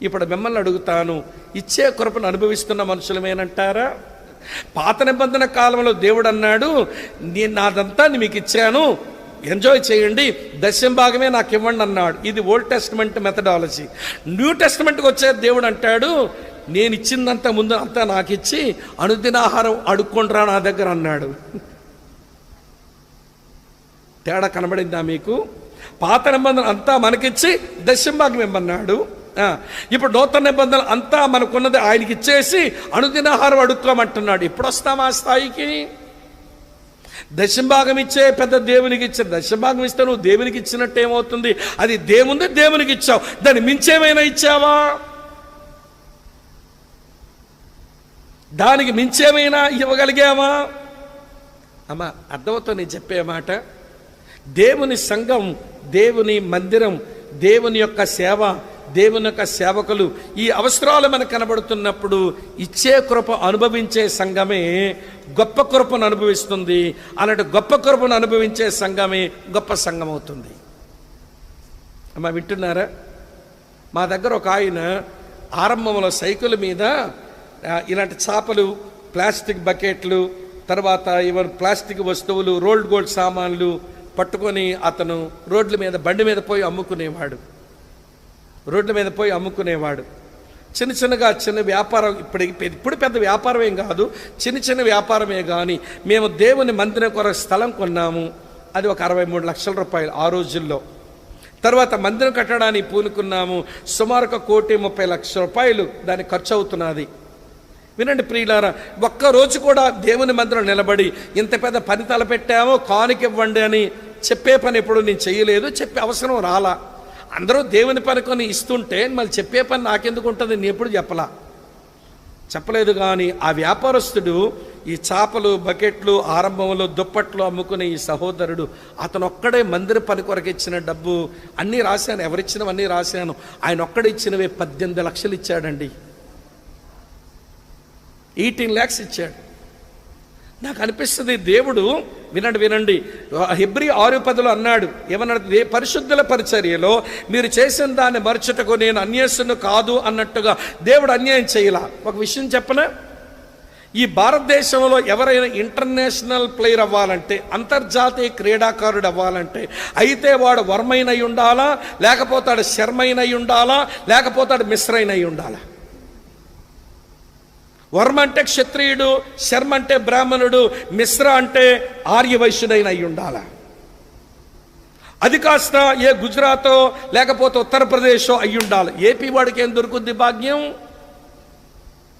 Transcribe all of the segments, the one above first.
ఇప్పుడు మిమ్మల్ని అడుగుతాను ఇచ్చే కృపను అనుభవిస్తున్న మనుషులమేనంటారా పాత నిబంధన కాలంలో దేవుడు అన్నాడు నేను నాదంతా మీకు ఇచ్చాను ఎంజాయ్ చేయండి దశం భాగమే నాకు ఇవ్వండి అన్నాడు. ఇది ఓల్డ్ టెస్ట్మెంట్ మెథడాలజీ న్యూ టెస్ట్మెంట్కి వచ్చే దేవుడు అంటాడు నేను ఇచ్చిందంతా ముందు అంతా నాకు ఇచ్చి అనుదినాహారం అడుక్కుంట్రా నా దగ్గర అన్నాడు. తేడా కనబడిందా మీకు? పాత నిబంధన అంతా మనకిచ్చి దశంభాగం ఇమ్మన్నాడు. ఇప్పుడు నూతన నిబంధన అంతా మనకున్నది ఆయనకి ఇచ్చేసి అనుదినాహారం అడుక్కోమంటున్నాడు. ఇప్పుడు వస్తాం ఆ స్థాయికి? దశభాగం ఇచ్చే పెద్ద దేవునికి ఇచ్చే దశభాగం ఇస్తే నువ్వు దేవునికి ఇచ్చినట్టు ఏమవుతుంది అది దేవుంది దేవునికి ఇచ్చావు దాన్ని మించేమైనా ఇచ్చావా? దానికి మించేమైనా ఇవ్వగలిగామా అమ్మా అర్థమవుతుంది నేను చెప్పే మాట? దేవుని సంఘం దేవుని మందిరం దేవుని యొక్క సేవ దేవుని యొక్క సేవకులు ఈ అవసరాలు మనకు కనబడుతున్నప్పుడు ఇచ్చే కృప అనుభవించే సంఘమే గొప్ప కృపను అనుభవిస్తుంది. అలాంటి గొప్ప కృపను అనుభవించే సంఘమే గొప్ప సంఘం అవుతుంది. అమ్మా వింటున్నారా? మా దగ్గర ఒక ఆయన ఆరంభంలో సైకిల్ మీద ఇలాంటి చేపలు ప్లాస్టిక్ బకెట్లు తర్వాత ఇవన్నీ ప్లాస్టిక్ వస్తువులు రోల్డ్ గోల్డ్ సామాన్లు పట్టుకొని అతను రోడ్ల మీద బండి మీద పోయి అమ్ముకునేవాడు. రోడ్ల మీద పోయి అమ్ముకునేవాడు. చిన్న చిన్నగా చిన్న వ్యాపారం ఇప్పుడు ఇప్పుడు పెద్ద వ్యాపారం ఏం కాదు చిన్న చిన్న వ్యాపారమే కానీ మేము దేవుని మందిరం కొరకు స్థలం కొన్నాము. అది ఒక అరవై మూడు లక్షల రూపాయలు ఆ రోజుల్లో. తర్వాత మందిరం కట్టడానికి పూనుకున్నాము. సుమారు ఒక కోటి ముప్పై లక్షల రూపాయలు దానికి ఖర్చు అవుతున్నది. వినండి ప్రియులారా ఒక్క రోజు కూడా దేవుని మందిరం నిలబడి ఇంత పెద్ద పని తలపెట్టామో కానుకివ్వండి అని చెప్పే పని ఎప్పుడు నేను చేయలేదు చెప్పే అవసరం రాలా. అందరూ దేవుని పనుకొని ఇస్తుంటే మళ్ళీ చెప్పే పని నాకెందుకు ఉంటుంది? నేను ఎప్పుడు చెప్పలా? చెప్పలేదు కానీ ఆ వ్యాపారస్తుడు ఈ చేపలు బకెట్లు ఆరంభంలో దుప్పట్లు అమ్ముకునే ఈ సహోదరుడు అతను ఒక్కడే మందిర పని కొరకు ఇచ్చిన డబ్బు అన్నీ రాశాను ఎవరిచ్చినవన్నీ రాశాను. ఆయన ఒక్కడే ఇచ్చినవే పద్దెనిమిది లక్షలు ఇచ్చాడండి. ఎయిటీన్ ల్యాక్స్ ఇచ్చాడు. నాకు అనిపిస్తుంది దేవుడు వినండి వినండి. హెబ్రి ఆరు పదులు అన్నాడు ఏమన్నాడు? పరిశుద్ధుల పరిచర్యలో మీరు చేసిన దాన్ని మరచుటకు నేను అన్యాసును కాదు అన్నట్టుగా దేవుడు అన్యాయం చేయలా. ఒక విషయం చెప్పనా? ఈ భారతదేశంలో ఎవరైనా ఇంటర్నేషనల్ ప్లేయర్ అవ్వాలంటే అంతర్జాతీయ క్రీడాకారుడు అవ్వాలంటే అయితే వాడు వర్మైన ఉండాలా? లేకపోతే వాడు ఉండాలా? లేకపోతే వాడు ఉండాలా? వర్మ అంటే క్షత్రియుడు శర్మ అంటే బ్రాహ్మణుడు మిశ్ర అంటే ఆర్యవైశ్యుడైన అయి ఉండాల. అది కాస్త ఏ గుజరాతో లేకపోతే ఉత్తరప్రదేశో అయి ఉండాలి. ఏపీ వాడికి ఏం దొరుకుద్ది భాగ్యం?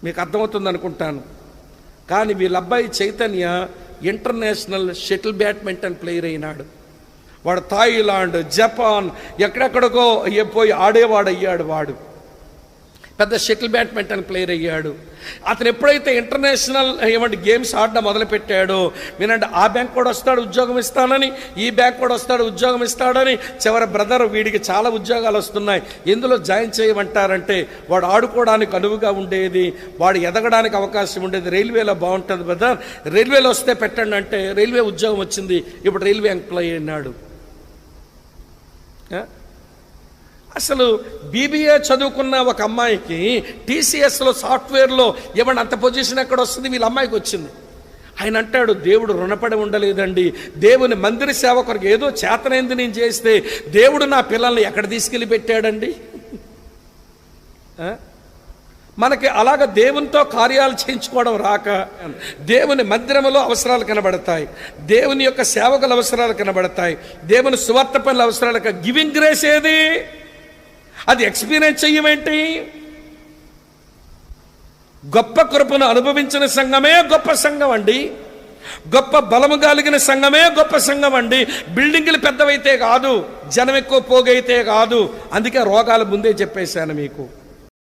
మీకు అర్థమవుతుంది అనుకుంటాను. కానీ వీళ్ళ అబ్బాయి Chaitanya international shuttle badminton player అయినాడు. వాడు థాయిలాండ్ జపాన్ ఎక్కడెక్కడికో ఏ పోయి ఆడేవాడు అయ్యాడు వాడు. పెద్ద షటిల్ బ్యాడ్మింటన్ ప్లేయర్ అయ్యాడు. అతను ఎప్పుడైతే ఇంటర్నేషనల్ ఏమంటే గేమ్స్ ఆడడం మొదలుపెట్టాడో వినండి ఆ బ్యాంక్ కూడా వస్తాడు ఉద్యోగం ఇస్తానని ఈ బ్యాంక్ కూడా వస్తాడు ఉద్యోగం ఇస్తాడని చివరి బ్రదర్ వీడికి చాలా ఉద్యోగాలు వస్తున్నాయి. ఎందులో జాయిన్ చేయమంటారంటే వాడు ఆడుకోవడానికి అనువుగా ఉండేది వాడు ఎదగడానికి అవకాశం ఉండేది. రైల్వేలో బాగుంటుంది బ్రదర్. రైల్వేలో వస్తే పెట్టండి అంటే రైల్వే ఉద్యోగం వచ్చింది ఇప్పుడు రైల్వే ఎంప్లాయీ అన్నాడు. అసలు బీబీఏ చదువుకున్న ఒక అమ్మాయికి టీసీఎస్లో సాఫ్ట్వేర్లో ఏమన్నా అంత పొజిషన్ ఎక్కడ వస్తుంది? వీళ్ళ అమ్మాయికి వచ్చింది. ఆయన అంటాడు దేవుడు రుణపడి ఉండలేదండి. దేవుని మందిర సేవ కొరకు ఏదో చేతనైంది నేను చేస్తే దేవుడు నా పిల్లల్ని ఎక్కడ తీసుకెళ్ళి పెట్టాడండి? మనకి అలాగ దేవునితో కార్యాలు చేయించుకోవడం రాక దేవుని మందిరములో అవసరాలు కనబడతాయి. దేవుని యొక్క సేవకుల అవసరాలు కనబడతాయి. దేవుని సువార్త పనుల అవసరాలు గివింగ్ గ్రేస్ ఏది? అది ఎక్స్పీరియన్స్ చెయ్యమేంటి గొప్ప కృపను అనుభవించిన సంఘమే గొప్ప సంఘం అండి. గొప్ప బలము కలిగిన సంఘమే గొప్ప సంఘం అండి. బిల్డింగులు పెద్దవైతే కాదు జనం ఎక్కువ పోగైతే కాదు. అందుకే రోగాలు ముందే చెప్పేశాను మీకు.